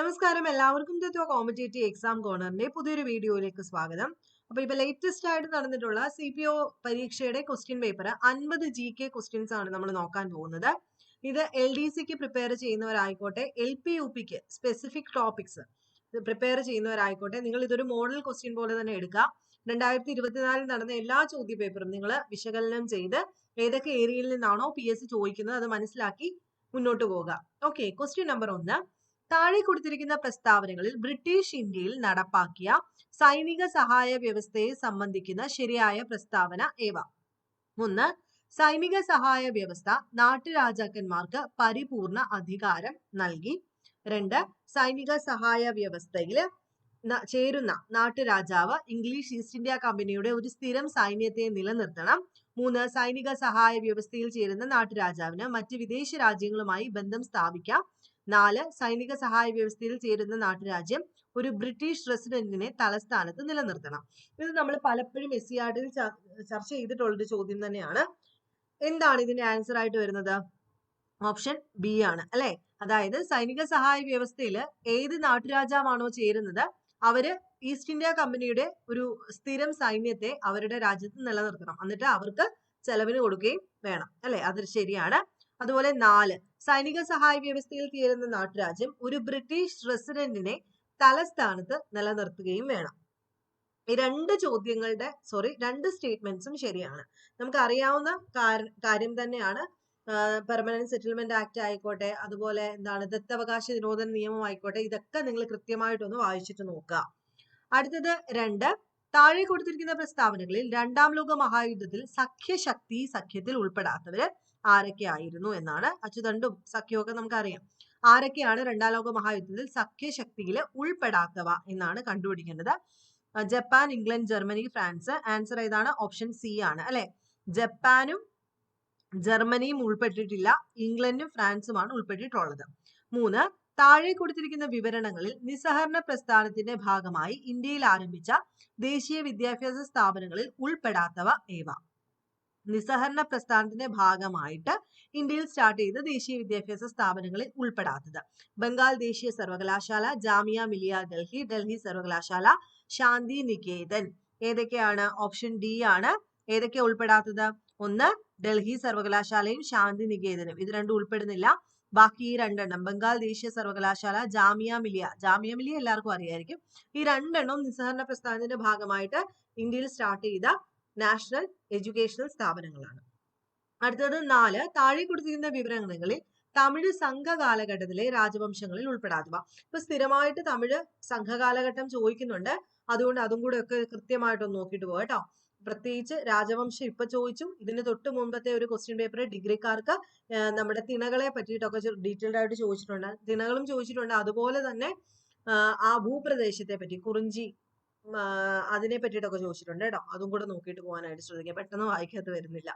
നമസ്കാരം. എല്ലാവർക്കും തത്വ competitive exam കോർണറിന്റെ പുതിയൊരു വീഡിയോയിലേക്ക് സ്വാഗതം. അപ്പൊ ഇപ്പൊ ലേറ്റസ്റ്റ് ആയിട്ട് നടന്നിട്ടുള്ള സി പി ഒ പരീക്ഷയുടെ ക്വസ്റ്റ്യൻ പേപ്പർ അൻപത് ജി കെ ക്വസ്റ്റ്യൻസ് ആണ് നമ്മൾ നോക്കാൻ പോകുന്നത്. ഇത് എൽ ഡി സിക്ക് പ്രിപ്പയർ ചെയ്യുന്നവരായിക്കോട്ടെ എൽ പി യു പിക്ക് സ്പെസിഫിക് ടോപ്പിക്സ് പ്രിപ്പയർ ചെയ്യുന്നവരായിക്കോട്ടെ നിങ്ങൾ ഇതൊരു മോഡൽ ക്വസ്റ്റ്യൻ പോലെ തന്നെ എടുക്കുക. രണ്ടായിരത്തി ഇരുപത്തിനാലിൽ നടന്ന എല്ലാ ചോദ്യ പേപ്പറും നിങ്ങൾ വിശകലനം ചെയ്ത് ഏതൊക്കെ ഏരിയയിൽ നിന്നാണോ പി എസ് സി ചോദിക്കുന്നത് അത് മനസ്സിലാക്കി മുന്നോട്ട് പോകുക ഓക്കെ ക്വസ്റ്റ്യൻ നമ്പർ ഒന്ന്. താഴെ കൊടുത്തിരിക്കുന്ന പ്രസ്താവനകളിൽ ബ്രിട്ടീഷ് ഇന്ത്യയിൽ നടപ്പാക്കിയ സൈനിക സഹായ വ്യവസ്ഥയെ സംബന്ധിക്കുന്ന ശരിയായ പ്രസ്താവന ഏവ? ഒന്ന് സൈനിക സഹായ വ്യവസ്ഥ നാട്ടുരാജാക്കന്മാർക്ക് പരിപൂർണ അധികാരം നൽകി. രണ്ട് സൈനിക സഹായ വ്യവസ്ഥയിൽ ചേരുന്ന നാട്ടുരാജാവ് ഇംഗ്ലീഷ് ഈസ്റ്റ് ഇന്ത്യ കമ്പനിയുടെ ഒരു സ്ഥിരം സൈന്യത്തെ നിലനിർത്തണം. മൂന്ന് സൈനിക സഹായ വ്യവസ്ഥയിൽ ചേരുന്ന നാട്ടുരാജാവിന് മറ്റ് വിദേശ രാജ്യങ്ങളുമായി ബന്ധം സ്ഥാപിക്കാം. നാല് സൈനിക സഹായ വ്യവസ്ഥയിൽ ചേരുന്ന നാട്ടുരാജ്യം ഒരു ബ്രിട്ടീഷ് റെസിഡന്റിനെ തലസ്ഥാനത്ത് നിലനിർത്തണം. ഇത് നമ്മൾ പലപ്പോഴും എസ് സി ആർഡിൽ ചർച്ച ചെയ്തിട്ടുള്ളൊരു ചോദ്യം തന്നെയാണ്. എന്താണ് ഇതിന്റെ ആൻസർ ആയിട്ട് വരുന്നത്? ഓപ്ഷൻ ബി ആണ് അല്ലെ? അതായത് സൈനിക സഹായ വ്യവസ്ഥയിൽ ഏത് നാട്ടുരാജാവാണോ ചേരുന്നത് അവർ ഈസ്റ്റ് ഇന്ത്യ കമ്പനിയുടെ ഒരു സ്ഥിരം സൈന്യത്തെ അവരുടെ രാജ്യത്ത് നിലനിർത്തണം. എന്നിട്ട് അവർക്ക് ചെലവിന് കൊടുക്കുകയും വേണം അല്ലെ? അത് ശരിയാണ്. അതുപോലെ നാല് സൈനിക സഹായ വ്യവസ്ഥയിൽ തീരുന്ന നാട്ടുരാജ്യം ഒരു ബ്രിട്ടീഷ് റെസിഡന്റിനെ തലസ്ഥാനത്ത് നിലനിർത്തുകയും വേണം. ഈ രണ്ട് ചോദ്യങ്ങളുടെ സോറി രണ്ട് സ്റ്റേറ്റ്മെന്റ്സും ശരിയാണ്. നമുക്ക് അറിയാവുന്ന കാര്യം തന്നെയാണ് പെർമനന്റ് സെറ്റിൽമെന്റ് ആക്ട് ആയിക്കോട്ടെ അതുപോലെ എന്താണ് ദത്തവകാശ നിരോധന നിയമം ആയിക്കോട്ടെ ഇതൊക്കെ നിങ്ങൾ കൃത്യമായിട്ടൊന്ന് വായിച്ചിട്ട് നോക്കുക. അടുത്തത് രണ്ട് താഴെ കൊടുത്തിരിക്കുന്ന പ്രസ്താവനകളിൽ രണ്ടാം ലോക മഹായുദ്ധത്തിൽ സഖ്യശക്തി സഖ്യത്തിൽ ഉൾപ്പെടാത്തവര് ആരൊക്കെയായിരുന്നു എന്നാണ് അച്യുതണ്ടും സഖ്യമൊക്കെ നമുക്കറിയാം. ആരൊക്കെയാണ് രണ്ടാം ലോക മഹായുദ്ധത്തിൽ സഖ്യശക്തിയിൽ ഉൾപ്പെടാത്തവ എന്നാണ് കണ്ടുപിടിക്കേണ്ടത്. Japan England Germany France. Answer ഏതാണ്? ഓപ്ഷൻ സി ആണ് അല്ലെ? ജപ്പാനും ജർമ്മനിയും ഉൾപ്പെട്ടിട്ടില്ല. ഇംഗ്ലണ്ടും ഫ്രാൻസുമാണ് ഉൾപ്പെട്ടിട്ടുള്ളത്. മൂന്ന് താഴെ കൊടുത്തിരിക്കുന്ന വിവരണങ്ങളിൽ നിസ്സഹരണ പ്രസ്ഥാനത്തിന്റെ ഭാഗമായി ഇന്ത്യയിൽ ആരംഭിച്ച ദേശീയ വിദ്യാഭ്യാസ സ്ഥാപനങ്ങളിൽ ഉൾപ്പെടാത്തവ ഏവ? നിസ്സഹരണ പ്രസ്ഥാനത്തിന്റെ ഭാഗമായിട്ട് ഇന്ത്യയിൽ സ്റ്റാർട്ട് ചെയ്ത ദേശീയ വിദ്യാഭ്യാസ സ്ഥാപനങ്ങളിൽ ഉൾപ്പെടാത്തത്. ബംഗാൾ ദേശീയ സർവകലാശാല ജാമിയ മിലിയ ഡൽഹി ഡൽഹി സർവകലാശാല ശാന്തി നികേതൻ. ഏതൊക്കെയാണ്? ഓപ്ഷൻ ഡി ആണ്. ഏതൊക്കെ ഉൾപ്പെടാത്തത്? ഒന്ന് ഡൽഹി സർവകലാശാലയും ശാന്തി നികേതനും. ഇത് രണ്ടും ഉൾപ്പെടുന്നില്ല. ബാക്കി ഈ രണ്ടെണ്ണം ബംഗാൾ ദേശീയ സർവകലാശാല ജാമിയ മിലിയ. ജാമിയ മിലിയ എല്ലാവർക്കും അറിയായിരിക്കും. ഈ രണ്ടെണ്ണം നിസ്സഹരണ പ്രസ്ഥാനത്തിന്റെ ഭാഗമായിട്ട് ഇന്ത്യയിൽ സ്റ്റാർട്ട് ചെയ്ത നാഷണൽ എഡ്യൂക്കേഷണൽ സ്ഥാപനങ്ങളാണ്. അടുത്തത് നാല് താഴെ കൊടുത്തിരിക്കുന്ന വിവരങ്ങളിൽ തമിഴ് സംഘകാലഘട്ടത്തിലെ രാജവംശങ്ങളിൽ ഉൾപ്പെടാത്തവ. ഇപ്പൊ സ്ഥിരമായിട്ട് തമിഴ് സംഘകാലഘട്ടം ചോദിക്കുന്നുണ്ട്. അതുകൊണ്ട് അതും കൂടെ ഒക്കെ കൃത്യമായിട്ടൊന്ന് നോക്കിയിട്ട് പോകാം കേട്ടോ. പ്രത്യേകിച്ച് രാജവംശം ഇപ്പൊ ചോദിച്ചു. ഇതിന് തൊട്ട് മുമ്പത്തെ ഒരു ക്വസ്റ്റ്യൻ പേപ്പർ ഡിഗ്രിക്കാർക്ക് നമ്മുടെ തിണകളെ പറ്റിയിട്ടൊക്കെ ഡീറ്റെയിൽഡ് ആയിട്ട് ചോദിച്ചിട്ടുണ്ട്. തിണകളും ചോദിച്ചിട്ടുണ്ട്. അതുപോലെ തന്നെ ആ ഭൂപ്രദേശത്തെ പറ്റി കുറിഞ്ചി അതിനെ പറ്റിയിട്ടൊക്കെ ചോദിച്ചിട്ടുണ്ട് കേട്ടോ. അതും കൂടെ നോക്കിയിട്ട് പോകാനായിട്ട് ശ്രദ്ധിക്കുക പെട്ടെന്ന് വായിക്കാത്ത വരുന്നില്ല.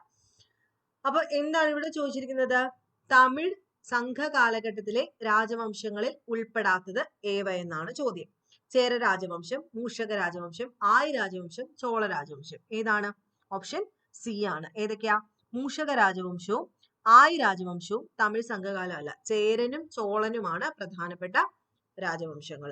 അപ്പൊ എന്താണ് ഇവിടെ ചോദിച്ചിരിക്കുന്നത്? തമിഴ് സംഘ കാലഘട്ടത്തിലെ രാജവംശങ്ങളിൽ ഉൾപ്പെടാത്തത് ഏവ എന്നാണ് ചോദ്യം. ചേര രാജവംശം മൂഷക രാജവംശം ആയി രാജവംശം ചോള രാജവംശം. ഏതാണ്? ഓപ്ഷൻ സി ആണ്. ഏതൊക്കെയാ? മൂഷക രാജവംശവും ആയി രാജവംശവും തമിഴ് സംഘകാലം അല്ല. ചേരനും ചോളനുമാണ് പ്രധാനപ്പെട്ട രാജവംശങ്ങൾ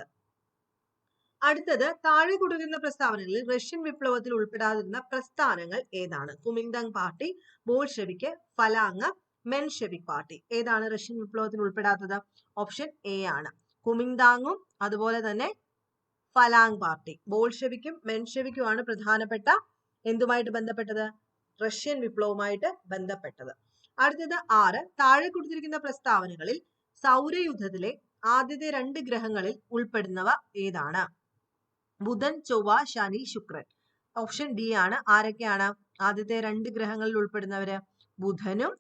അടുത്തത് താഴെ കൊടുക്കുന്ന പ്രസ്താവനകളിൽ റഷ്യൻ വിപ്ലവത്തിൽ ഉൾപ്പെടാതിരുന്ന പ്രസ്ഥാനങ്ങൾ ഏതാണ്? Kuomintang party Bolshevik Falange Menshevik party. ഏതാണ് റഷ്യൻ വിപ്ലവത്തിൽ ഉൾപ്പെടാത്തത്? ഓപ്ഷൻ എ ആണ്. കുമിങ്താങ്ങും അതുപോലെ തന്നെ ഫലാങ് പാർട്ടി. ബോൾഷെവിക്കും മെൻഷെവിക്കുമാണ് പ്രധാനപ്പെട്ട എന്തുമായിട്ട് ബന്ധപ്പെട്ടത്? റഷ്യൻ വിപ്ലവവുമായിട്ട് ബന്ധപ്പെട്ടത്. അടുത്തത് ആറ്. താഴെ കൊടുത്തിരിക്കുന്ന പ്രസ്താവനകളിൽ സൗരയുദ്ധത്തിലെ ആദ്യത്തെ രണ്ട് ഗ്രഹങ്ങളിൽ ഉൾപ്പെടുന്നവ ഏതാണ്? ബുധൻ ചൊവ്വ ശനി ശുക്രൻ. ഓപ്ഷൻ ഡി ആണ്. ആരൊക്കെയാണ്? ആദ്യത്തെ രണ്ട് ഗ്രഹങ്ങളിൽ ഉൾപ്പെടുന്നവര്? ബുധനും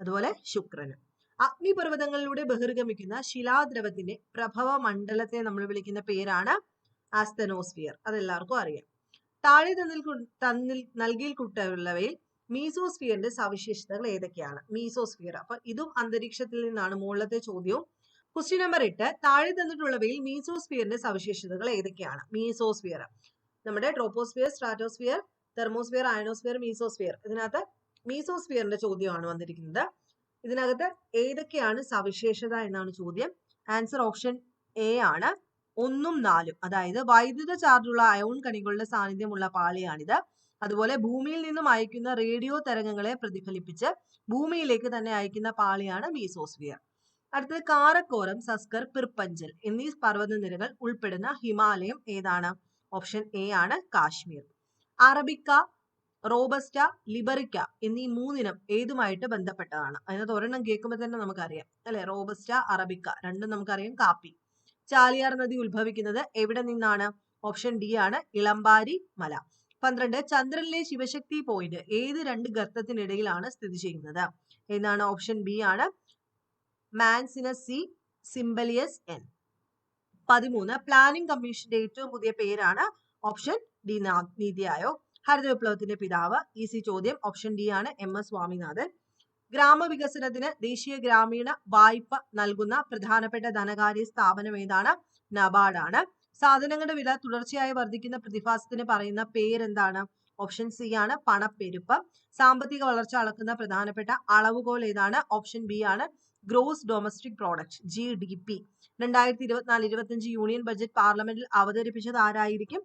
അതുപോലെ ശുക്രനും. അഗ്നിപർവതങ്ങളിലൂടെ ബഹിർഗമിക്കുന്ന ശിലാദ്രവത്തിന്റെ പ്രഭവ മണ്ഡലത്തെ നമ്മൾ വിളിക്കുന്ന പേരാണ് ആസ്തനോസ്ഫിയർ അതെല്ലാവർക്കും അറിയാം. താഴെ തന്നിൽ തന്നിൽ നൽകിയിട്ടുള്ളവയിൽ മീസോസ്ഫിയറിന്റെ സവിശേഷതകൾ ഏതൊക്കെയാണ്? മീസോസ്ഫിയർ അപ്പൊ ഇതും അന്തരീക്ഷത്തിൽ നിന്നാണ് മുകളിലത്തെ ചോദ്യവും ക്വസ്റ്റ്യൻ നമ്പർ എട്ട്. താഴെ തന്നിട്ടുള്ളവയിൽ മീസോസ്ഫിയറിന്റെ സവിശേഷതകൾ ഏതൊക്കെയാണ്? മീസോസ്ഫിയർ നമ്മുടെ troposphere stratosphere thermosphere ionosphere mesosphere ഇതിനകത്ത് മീസോസ്ഫിയറിന്റെ ചോദ്യമാണ് വന്നിരിക്കുന്നത്. ഇതിനകത്ത് ഏതൊക്കെയാണ് സവിശേഷത എന്നാണ് ചോദ്യം. ആൻസർ ഓപ്ഷൻ എ ആണ്. ഒന്നും നാലും. അതായത് വൈദ്യുത ചാർജുള്ള അയോൺ കണികളുടെ സാന്നിധ്യമുള്ള പാളിയാണിത്. അതുപോലെ ഭൂമിയിൽ നിന്നും അയക്കുന്ന റേഡിയോ തരംഗങ്ങളെ പ്രതിഫലിപ്പിച്ച് ഭൂമിയിലേക്ക് തന്നെ അയക്കുന്ന പാളിയാണ് മീസോസ്ഫിയർ അടുത്തത് കാരക്കോറം സസ്കർ പിർപ്പഞ്ചൽ എന്നീ പർവതനിരകൾ ഉൾപ്പെടുന്ന ഹിമാലയം ഏതാണ്? ഓപ്ഷൻ എ ആണ് കാശ്മീർ. അറബിക്ക റോബസ്റ്റ ലിബറിക്ക എന്നീ മൂന്നിനം ഏതുമായിട്ട് ബന്ധപ്പെട്ടതാണ്? അതിനകത്ത് ഒരെണ്ണം കേൾക്കുമ്പോൾ തന്നെ നമുക്കറിയാം. അല്ലെ? റോബസ്റ്റ അറബിക്ക രണ്ടും നമുക്കറിയാം. കാപ്പി. ചാലിയാർ നദി ഉത്ഭവിക്കുന്നത് എവിടെ നിന്നാണ്? ഓപ്ഷൻ ഡി ആണ് ഇളമ്പാരി മല. പന്ത്രണ്ട് ചന്ദ്രനിലെ ശിവശക്തി പോയിന്റ് ഏത് രണ്ട് ഗർത്തത്തിനിടയിലാണ് സ്ഥിതി ചെയ്യുന്നത്? എന്നാണ് ഓപ്ഷൻ ബി ആണ് മാൻസിനസ് സി സിംബലിയസ് എൻ. പതിമൂന്ന് പ്ലാനിംഗ് കമ്മീഷന്റെ ഏറ്റവും പുതിയ പേരാണ് ഓപ്ഷൻ ഡി നീതി ആയോഗ്. ഹരിത വിപ്ലവത്തിന്റെ പിതാവ് സി ചോദ്യം ഓപ്ഷൻ ഡി ആണ് എം എസ് സ്വാമിനാഥൻ. ഗ്രാമവികസനത്തിന് ദേശീയ ഗ്രാമീണ വായ്പ നൽകുന്ന പ്രധാനപ്പെട്ട ധനകാര്യ സ്ഥാപനം ഏതാണ്? നബാർഡാണ് സാധനങ്ങളുടെ വില തുടർച്ചയായി വർദ്ധിക്കുന്ന പ്രതിഭാസത്തിന് പറയുന്ന പേരെന്താണ്? ഓപ്ഷൻ സി ആണ് പണപ്പെരുപ്പ്. സാമ്പത്തിക വളർച്ച അളക്കുന്ന പ്രധാനപ്പെട്ട അളവുകോൽ ഏതാണ്? ഓപ്ഷൻ ബി ആണ് gross domestic product G D P രണ്ടായിരത്തി ഇരുപത്തിനാല് ഇരുപത്തിയഞ്ച് യൂണിയൻ ബജറ്റ് പാർലമെന്റിൽ അവതരിപ്പിച്ചത് ആരായിരിക്കും?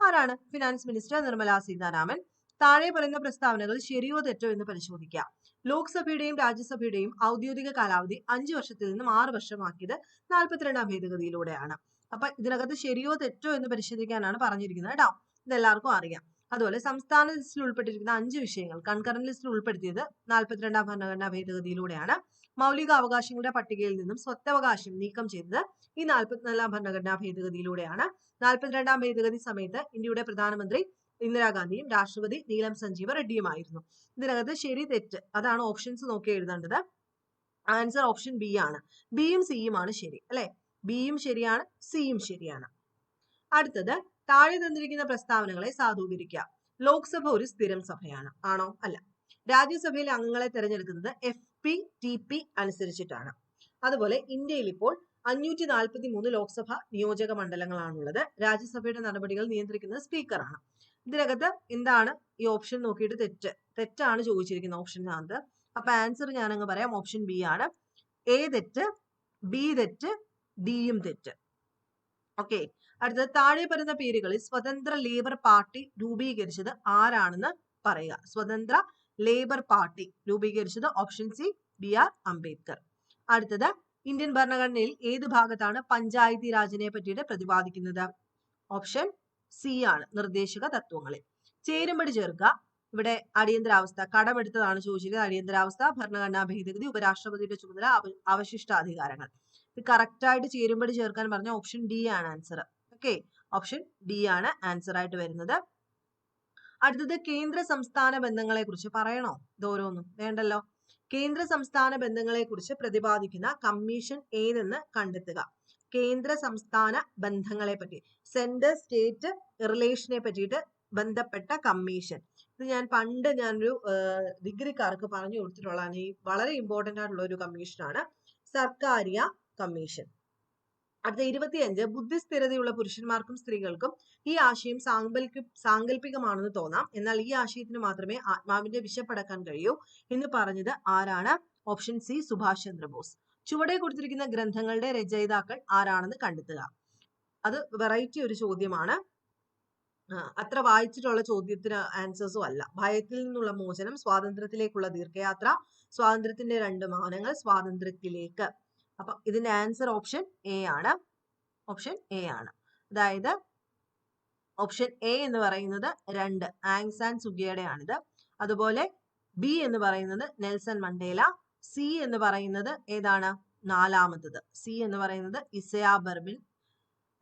ആരാണ്? Finance minister Nirmala Sitharaman. താഴെ പറയുന്ന പ്രസ്താവനകൾ ശരിയോ തെറ്റോ എന്ന് പരിശോധിക്കാം ലോക്സഭയുടെയും രാജ്യസഭയുടെയും ഔദ്യോഗിക കാലാവധി അഞ്ചു വർഷത്തിൽ നിന്നും ആറ് വർഷമാക്കിയത് നാൽപ്പത്തിരണ്ടാം ഭേദഗതിയിലൂടെയാണ്. അപ്പൊ ഇതിനകത്ത് ശരിയോ തെറ്റോ എന്ന് പരിശോധിക്കാനാണ് പറഞ്ഞിരിക്കുന്നത് കേട്ടോ ഇതെല്ലാവർക്കും അറിയാം. അതുപോലെ സംസ്ഥാന ലിസ്റ്റിൽ ഉൾപ്പെട്ടിരിക്കുന്ന അഞ്ച് വിഷയങ്ങൾ കൺകറന്റ് ലിസ്റ്റിൽ ഉൾപ്പെടുത്തിയത് നാൽപ്പത്തിരണ്ടാം ഭരണഘടനാ ഭേദഗതിയിലൂടെയാണ്. മൗലിക അവകാശങ്ങളുടെ പട്ടികയിൽ നിന്നും സ്വത്തവകാശം നീക്കം ചെയ്തത് ഈ നാൽപ്പത്തിനാലാം ഭരണഘടനാ ഭേദഗതിയിലൂടെയാണ്. നാൽപ്പത്തിരണ്ടാം ഭേദഗതി സമയത്ത് ഇന്ത്യയുടെ പ്രധാനമന്ത്രി ഇന്ദിരാഗാന്ധിയും രാഷ്ട്രപതി നീലം സഞ്ജീവ റെഡ്ഡിയുമായിരുന്നു. ഇതിനകത്ത് ശരി തെറ്റ് അതാണ് ഓപ്ഷൻസ് നോക്കി എഴുതേണ്ടത്. ആൻസർ ഓപ്ഷൻ ബി ആണ്. ബിയും സിയും ആണ് ശരി അല്ലെ? ബിയും ശരിയാണ് സിയും ശരിയാണ്. അടുത്തത് താഴെ തന്നിരിക്കുന്ന പ്രസ്താവനകളെ സാധൂകരിക്കുക. ലോക്സഭ ഒരു സ്ഥിരം സഭയാണ് ആണോ? അല്ല. രാജ്യസഭയിലെ അംഗങ്ങളെ തിരഞ്ഞെടുക്കുന്നത് എഫ് പി ടി പി അനുസരിച്ചിട്ടാണ്. അതുപോലെ ഇന്ത്യയിൽ ഇപ്പോൾ അഞ്ഞൂറ്റി നാൽപ്പത്തി മൂന്ന് ലോക്സഭ നിയോജക മണ്ഡലങ്ങളാണുള്ളത്. രാജ്യസഭയുടെ നടപടികൾ നിയന്ത്രിക്കുന്നത് സ്പീക്കറാണ് ഇതിനകത്ത് എന്താണ് ഈ ഓപ്ഷൻ നോക്കിയിട്ട് തെറ്റ്? തെറ്റാണ് ചോദിച്ചിരിക്കുന്നത് ഓപ്ഷനകത്ത് അപ്പൊ ആൻസർ ഞാൻ അങ്ങ് പറയാം. ഓപ്ഷൻ ബി ആണ്. എ തെറ്റ് ബി തെറ്റ് ഡിയും തെറ്റ്. ഓക്കെ അടുത്തത് താഴെ പറയുന്ന പേരുകളിൽ സ്വതന്ത്ര ലേബർ പാർട്ടി രൂപീകരിച്ചത് ആരാണെന്ന് പറയുക. സ്വതന്ത്ര ലേബർ പാർട്ടി രൂപീകരിച്ചത് option C B R Ambedkar. അടുത്തത് ഇന്ത്യൻ ഭരണഘടനയിൽ ഏത് ഭാഗത്താണ് പഞ്ചായത്തി രാജിനെ പറ്റിയിട്ട് പ്രതിപാദിക്കുന്നത്? ഓപ്ഷൻ സി ആണ് നിർദ്ദേശക തത്വങ്ങളിൽ. ചേരുമ്പടി ചേർക്കുക ഇവിടെ അടിയന്തരാവസ്ഥ കടമെടുത്തതാണ് ചോദിച്ചിരിക്കുന്നത്. അടിയന്തരാവസ്ഥ ഭരണഘടനാ ഭേദഗതി ഉപരാഷ്ട്രപതിയുടെ ചുമതല അവ- അവശിഷ്ടാധികാരങ്ങൾ. ഇത് കറക്റ്റ് ആയിട്ട് ചേരുംപടി ചേർക്കാൻ പറഞ്ഞ ഓപ്ഷൻ ഡി ആണ് ആൻസർ ഓക്കെ ഓപ്ഷൻ ഡി ആണ് ആൻസർ ആയിട്ട് വരുന്നത്. അടുത്തത് കേന്ദ്ര സംസ്ഥാന ബന്ധങ്ങളെ കുറിച്ച് പറയണോ ഇതോരോന്നും വേണ്ടല്ലോ. കേന്ദ്ര സംസ്ഥാന ബന്ധങ്ങളെ കുറിച്ച് പ്രതിപാദിക്കുന്ന കമ്മീഷൻ ഏതെന്ന് കണ്ടെത്തുക. കേന്ദ്ര സംസ്ഥാന ബന്ധങ്ങളെ പറ്റി സെന്റർ സ്റ്റേറ്റ് റിലേഷനെ പറ്റിയിട്ട് ബന്ധപ്പെട്ട കമ്മീഷൻ. ഇത് ഞാൻ പണ്ട് ഞാനൊരു ഡിഗ്രിക്കാർക്ക് പറഞ്ഞു കൊടുത്തിട്ടുള്ളതാണ്. ഈ വളരെ ഇമ്പോർട്ടന്റ് ആയിട്ടുള്ള ഒരു കമ്മീഷനാണ് സർക്കാരിയ കമ്മീഷൻ. അടുത്ത ഇരുപത്തിയഞ്ച് ബുദ്ധിസ്ഥിരതയുള്ള പുരുഷന്മാർക്കും സ്ത്രീകൾക്കും ഈ ആശയം സാങ്കല്പി സാങ്കല്പികമാണെന്ന് തോന്നാം. എന്നാൽ ഈ ആശയത്തിന് മാത്രമേ ആത്മാവിന്റെ വിശപ്പടക്കാൻ കഴിയൂ എന്ന് പറഞ്ഞത് ആരാണ്? Option C Subhash Chandrabose. ചുവടെ കൊടുത്തിരിക്കുന്ന ഗ്രന്ഥങ്ങളുടെ രചയിതാക്കൾ ആരാണെന്ന് കണ്ടെത്തുക. അത് വെറൈറ്റി ഒരു ചോദ്യമാണ്. അത്ര വായിച്ചിട്ടുള്ള ചോദ്യത്തിന് ആൻസേഴ്സും അല്ല. ഭയത്തിൽ നിന്നുള്ള മോചനം സ്വാതന്ത്ര്യത്തിലേക്കുള്ള ദീർഘയാത്ര സ്വാതന്ത്ര്യത്തിന്റെ രണ്ട് മാനങ്ങൾ സ്വാതന്ത്ര്യത്തിലേക്ക്. അപ്പൊ ഇതിന്റെ ആൻസർ ഓപ്ഷൻ എ ആണ്. ഓപ്ഷൻ എ ആണ്. അതായത് ഓപ്ഷൻ എ എന്ന് പറയുന്നത് രണ്ട്. ആങ്സാൻ സുഗിയുടെ ആണിത്. അതുപോലെ ബി എന്ന് പറയുന്നത് നെൽസൺ മണ്ടേല. സി എന്ന് പറയുന്നത് ഏതാണ്? നാലാമത്തത്. സി എന്ന് പറയുന്നത് ഇസയാ ബർബിൻ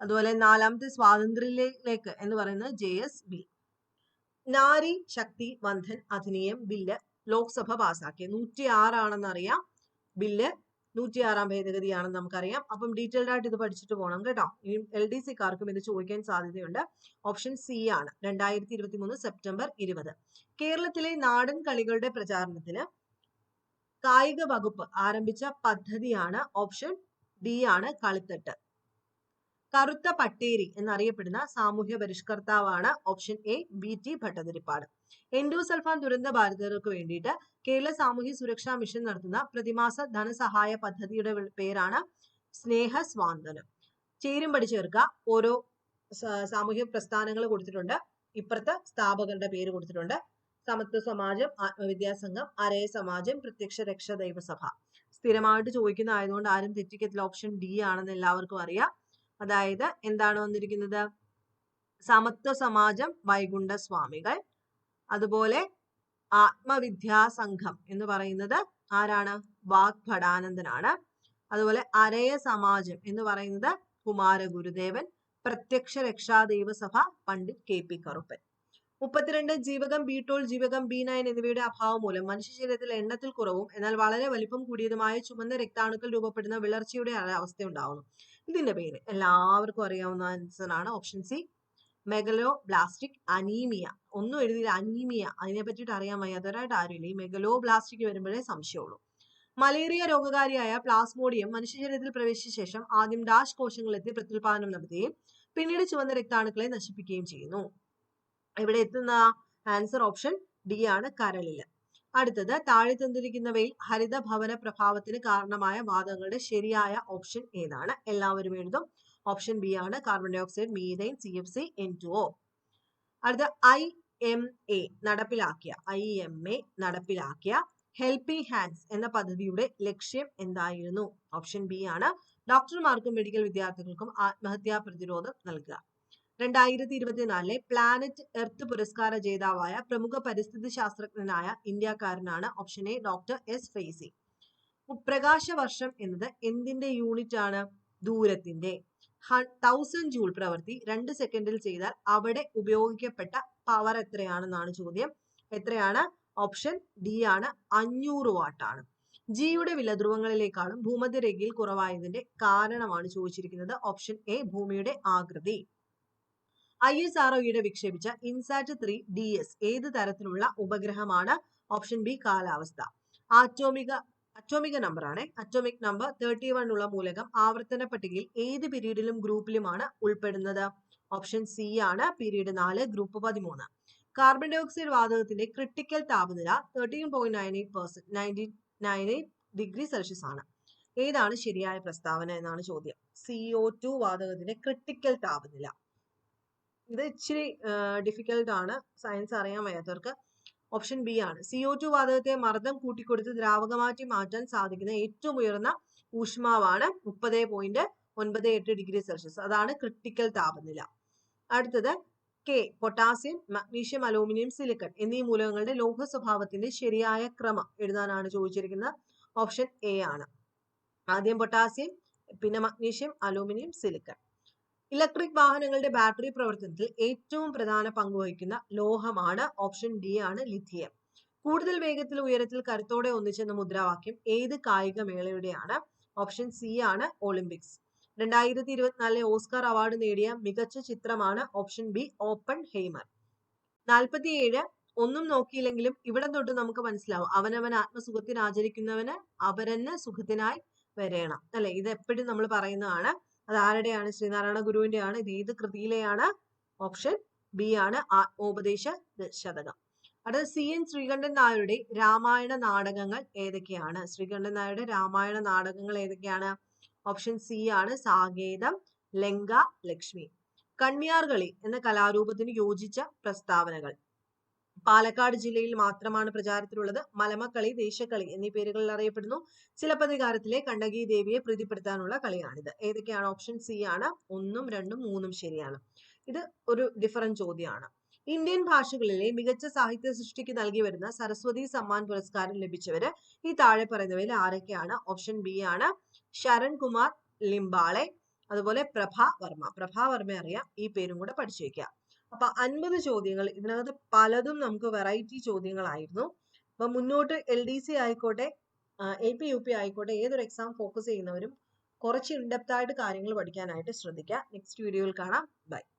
അതുപോലെ നാലാമത്തെ സ്വാതന്ത്ര്യത്തിലേക്ക് എന്ന് പറയുന്നത് J S B. Nari Shakti Vandan Adhiniyam bill Lok Sabha പാസാക്കിയ. നൂറ്റി ആറാണെന്ന് അറിയാം ബില്ല് നൂറ്റി ആറാം ഭേദഗതിയാണെന്ന് നമുക്കറിയാം. അപ്പം ഡീറ്റെയിൽഡ് ആയിട്ട് ഇത് പഠിച്ചിട്ട് പോകണം കേട്ടോ. ഇനി എൽ ഡി സിക്കാർക്കും ഇത് ചോദിക്കാൻ സാധ്യതയുണ്ട്. ഓപ്ഷൻ സി ആണ്. രണ്ടായിരത്തി ഇരുപത്തി മൂന്ന് സെപ്റ്റംബർ ഇരുപത്. കേരളത്തിലെ നാടൻ കളികളുടെ പ്രചാരണത്തിന് കായിക വകുപ്പ് ആരംഭിച്ച പദ്ധതിയാണ് ഓപ്ഷൻ ഡി ആണ് കളിത്തട്ട്. കറുത്ത പട്ടേരി എന്നറിയപ്പെടുന്ന സാമൂഹ്യ പരിഷ്കർത്താവാണ് option A B T Bhattathiripad. Endosulfan ദുരന്ത ബാധിതർക്ക് വേണ്ടിയിട്ട് കേരള സാമൂഹ്യ സുരക്ഷാ മിഷൻ നടത്തുന്ന പ്രതിമാസ ധനസഹായ പദ്ധതിയുടെ പേരാണ് സ്നേഹ സ്വാന്തനം. ചേരുംപടി ചേർക്കുക. ഓരോ സാമൂഹ്യ പ്രസ്ഥാനങ്ങൾ കൊടുത്തിട്ടുണ്ട്. ഇപ്പുറത്തെ സ്ഥാപകരുടെ പേര് കൊടുത്തിട്ടുണ്ട്. സമത്വ സമാജം ആത്മവിദ്യാസംഘം അരയ സമാജം പ്രത്യക്ഷ രക്ഷ ദൈവസഭ. സ്ഥിരമായിട്ട് ചോദിക്കുന്ന ആയതുകൊണ്ട് ആരും തെറ്റിക്കത്തില്ല. ഓപ്ഷൻ ഡി ആണെന്ന് എല്ലാവർക്കും അറിയാം. അതായത് എന്താണ് വന്നിരിക്കുന്നത്? സമത്വ സമാജം വൈകുണ്ഠ സ്വാമികൾ അതുപോലെ ആത്മവിദ്യാ സംഘം എന്ന് പറയുന്നത് ആരാണ്? വാഗ്ഭടാനന്ദനാണ് അതുപോലെ അരയ സമാജം എന്ന് പറയുന്നത് കുമാരഗുരുദേവൻ പ്രത്യക്ഷ രക്ഷാദൈവ സഭ പണ്ഡിറ്റ് കെ പി കറുപ്പൻ. മുപ്പത്തിരണ്ട് ജീവകം ബി ടോൾ ജീവകം ബി നയൻ എന്നിവയുടെ അഭാവം മൂലം മനുഷ്യ ശരീരത്തിൽ എണ്ണത്തിൽ കുറവും എന്നാൽ വളരെ വലിപ്പം കൂടിയതുമായ ചുമന്ന രക്താണുക്കൾ രൂപപ്പെടുന്ന വിളർച്ചയുടെ അവസ്ഥ ഉണ്ടാവുന്നു ഇതിന്റെ പേര് എല്ലാവർക്കും അറിയാവുന്ന ആൻസർ ആണ് option C megaloblastic anaemia ഒന്നും എഴുതിയില്ല അനീമിയ അതിനെ പറ്റിയിട്ട് അറിയാൻ വയ്യാത്തവരായിട്ട് ആരുമില്ല. ഈ മെഗലോ ബ്ലാസ്റ്റിക് വരുമ്പോഴേ സംശയമുള്ളൂ. മലേറിയ രോഗകാരിയായ പ്ലാസ്മോഡിയം മനുഷ്യശരീരത്തിൽ പ്രവേശിച്ച ശേഷം ആദ്യം ഡാഷ് കോശങ്ങളെത്തി പ്രത്യുൽപാദനം നടത്തുകയും പിന്നീട് ചുവന്ന രക്താണുക്കളെ നശിപ്പിക്കുകയും ചെയ്യുന്നു. ഇവിടെ എത്തുന്ന ആൻസർ ഓപ്ഷൻ ഡി ആണ് കരളിൽ. അടുത്തത് താഴെ തന്നിരിക്കുന്നവയിൽ ഹരിത ഭവന പ്രഭാവത്തിന് കാരണമായ വാദങ്ങളുടെ ശരിയായ ഓപ്ഷൻ ഏതാണ്? എല്ലാവരും എഴുതും. ഓപ്ഷൻ ബി ആണ് carbon dioxide methane C F C N two O അടുത്ത ഐ എം എ നടപ്പിലാക്കിയ ഐ എം എ നടപ്പിലാക്കിയ ഹെൽപ്പിംഗ് ഹാൻഡ്സ് എന്ന പദ്ധതിയുടെ ലക്ഷ്യം എന്തായിരുന്നു? ഓപ്ഷൻ ബി ആണ്. ഡോക്ടർമാർക്കും മെഡിക്കൽ വിദ്യാർത്ഥികൾക്കും ആത്മഹത്യാ പ്രതിരോധം നൽകുക. രണ്ടായിരത്തി ഇരുപത്തിനാലിലെ പ്ലാനറ്റ് എർത്ത് പുരസ്കാര ജേതാവായ പ്രമുഖ പരിസ്ഥിതി ശാസ്ത്രജ്ഞനായ ഇന്ത്യക്കാരനാണ് option A doctor S Faizi പ്രകാശ വർഷം എന്നത് എന്തിന്റെ യൂണിറ്റ് ആണ്? ദൂരത്തിന്റെ തൗസൻഡ് ജൂൾ പ്രവൃത്തി രണ്ട് സെക്കൻഡിൽ ചെയ്താൽ അവിടെ ഉപയോഗിക്കപ്പെട്ട പവർ എത്രയാണെന്നാണ് ചോദ്യം. എത്രയാണ്? ഓപ്ഷൻ ഡി ആണ്. അഞ്ഞൂറ് വാട്ടാണ് ജിയുടെ വില ധ്രുവങ്ങളിലേക്കാളും ഭൂമധ്യരേഖയിൽ കുറവായതിന്റെ കാരണമാണ് ചോദിച്ചിരിക്കുന്നത് ഓപ്ഷൻ എ ഭൂമിയുടെ ആകൃതി. ഐ എസ് ആർ വിക്ഷേപിച്ച ഇൻസാറ്റ് ത്രീ ഡി എസ് ഏത് തരത്തിലുള്ള ഉപഗ്രഹമാണ്? ഓപ്ഷൻ ബി കാലാവസ്ഥ. ആറ്റോമിക അറ്റോമിക നമ്പർ ആണ്. അറ്റോമിക് നമ്പർ തേർട്ടി വൺ ഉള്ള മൂലകം ആവർത്തന പട്ടികയിൽ ഏത് പീരീഡിലും ഗ്രൂപ്പിലുമാണ് ഉൾപ്പെടുന്നത്? ഓപ്ഷൻ സി ആണ്. പീരീഡ് നാല് ഗ്രൂപ്പ് പതിമൂന്ന്. കാർബൺ ഡൈ ഓക്സൈഡ് വാതകത്തിന്റെ ക്രിട്ടിക്കൽ താപനില thirteen point nine eight percent nineteen nine eight degree Celsius ആണ്. ഏതാണ് ശരിയായ പ്രസ്താവന എന്നാണ് ചോദ്യം. സി ഒ ടു വാതകത്തിന്റെ ക്രിട്ടിക്കൽ താപനില. ഇത് ഇച്ചിരി ഡിഫിക്കൽട്ട് ആണ്. സയൻസ് അറിയാൻ വയ്യാത്തവർക്ക് ഓപ്ഷൻ ബി ആണ്. സി ഒ ടു വാതകത്തെ മർദ്ദം കൂട്ടിക്കൊടുത്ത് ദ്രാവകമാറ്റി മാറ്റാൻ സാധിക്കുന്ന ഏറ്റവും ഉയർന്ന ഊഷ്മാവാണ് മുപ്പത് പോയിന്റ് ഒൻപത് എട്ട് ഡിഗ്രി സെൽഷ്യസ് അതാണ് ക്രിട്ടിക്കൽ താപനില. അടുത്തത് K potassium magnesium aluminium silicon എന്നീ മൂലകങ്ങളുടെ ലോഹ സ്വഭാവത്തിന്റെ ശരിയായ ക്രമം എഴുതാനാണ് ചോദിച്ചിരിക്കുന്നത് ഓപ്ഷൻ എ ആണ്. ആദ്യം പൊട്ടാസ്യം പിന്നെ മഗ്നീഷ്യം അലൂമിനിയം സിലിക്കൺ ഇലക്ട്രിക് വാഹനങ്ങളുടെ ബാറ്ററി പ്രവർത്തനത്തിൽ ഏറ്റവും പ്രധാന പങ്ക് വഹിക്കുന്ന ലോഹമാണ് ഓപ്ഷൻ ഡി ആണ് ലിഥിയം. കൂടുതൽ വേഗത്തിൽ ഉയരത്തിൽ കരുത്തോടെ ഒന്നിച്ചെന്ന മുദ്രാവാക്യം ഏത് കായിക മേളയുടെയാണ്? ഓപ്ഷൻ സി ആണ് ഒളിമ്പിക്സ്. രണ്ടായിരത്തി ഇരുപത്തിനാലിലെ ഓസ്കാർ അവാർഡ് നേടിയ മികച്ച ചിത്രമാണ് ഓപ്ഷൻ ബി ഓപ്പൺ ഹെയ്മർ നാൽപ്പത്തിയേഴ് ഒന്നും നോക്കിയില്ലെങ്കിലും ഇവിടെ തൊട്ട് നമുക്ക് മനസ്സിലാവും. അവനവൻ ആത്മസുഖത്തിന് ആചരിക്കുന്നവന് അവരന്നെ സുഖത്തിനായി വരേണം. അല്ലെ? ഇത് എപ്പോഴും നമ്മൾ പറയുന്നതാണ്. അത് ആരുടെയാണ് ശ്രീനാരായണ ഗുരുവിന്റെയാണ് ഇത് ഏത് കൃതിയിലെയാണ്? ഓപ്ഷൻ ബി ആണ് ഉപദേശ ശതകം. അടുത്ത സി എൻ ശ്രീകണ്ഠൻ നായരുടെ രാമായണ നാടകങ്ങൾ ഏതൊക്കെയാണ്? ശ്രീകണ്ഠൻ നായരുടെ രാമായണ നാടകങ്ങൾ ഏതൊക്കെയാണ്? ഓപ്ഷൻ സി ആണ് സാകേതം ലങ്ക ലക്ഷ്മി. കൺമിയാർകളി എന്ന കലാരൂപത്തിന് യോജിച്ച പ്രസ്താവനകൾ. പാലക്കാട് ജില്ലയിൽ മാത്രമാണ് പ്രചാരത്തിലുള്ളത്. മലമക്കളി ദേശക്കളി എന്നീ പേരുകളിൽ അറിയപ്പെടുന്നു. ചിലപ്പതികാരത്തിലെ കണ്ണകി ദേവിയെ പ്രീതിപ്പെടുത്താനുള്ള കളിയാണിത്. ഏതൊക്കെയാണ്? ഓപ്ഷൻ സി ആണ്. ഒന്നും രണ്ടും മൂന്നും ശരിയാണ്. ഇത് ഒരു ഡിഫറന്റ് ചോദ്യമാണ്. ഇന്ത്യൻ ഭാഷകളിലെ മികച്ച സാഹിത്യ സൃഷ്ടിക്ക് നൽകി വരുന്ന സരസ്വതി സമ്മാൻ പുരസ്കാരം ലഭിച്ചവര് ഈ താഴെ പറയുന്നവയിൽ ആരൊക്കെയാണ്? ഓപ്ഷൻ ബി ആണ് ശരൺ കുമാർ ലിംബാളെ അതുപോലെ പ്രഭ വർമ്മ. പ്രഭാ വർമ്മ അറിയാം. ഈ പേരും കൂടെ പഠിച്ചു വെക്കുക അപ്പൊ അൻപത് ചോദ്യങ്ങൾ ഇതിനകത്ത് പലതും നമുക്ക് വെറൈറ്റി ചോദ്യങ്ങളായിരുന്നു. അപ്പൊ മുന്നോട്ട് എൽ ഡി സി ആയിക്കോട്ടെ എൽ പി യു പി ആയിക്കോട്ടെ ഏതൊരു എക്സാം ഫോക്കസ് ചെയ്യുന്നവരും കുറച്ച് ഇൻഡെപ്ത് ആയിട്ട് കാര്യങ്ങൾ പഠിക്കാനായിട്ട് ശ്രദ്ധിക്കുക. നെക്സ്റ്റ് വീഡിയോയിൽ കാണാം. ബൈ